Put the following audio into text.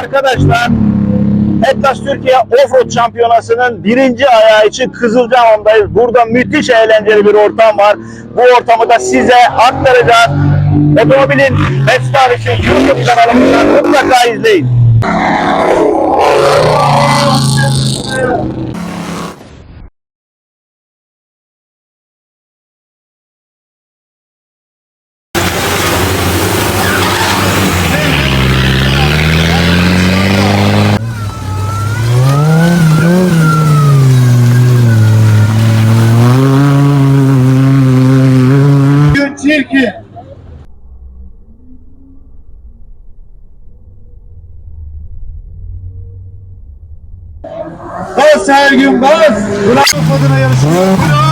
Arkadaşlar Etlas Türkiye Offroad Şampiyonası'nın birinci ayağı için Kızılcahamam'dayız. Burada müthiş eğlenceli bir ortam var. Bu ortamı da size aktaracağız. Otomobilin Best Tarih'i YouTube kanalımızdan mutlaka izleyin. Gün çirkin. Bas her gün bas. Bravo kadına yarışıyor. Bravo.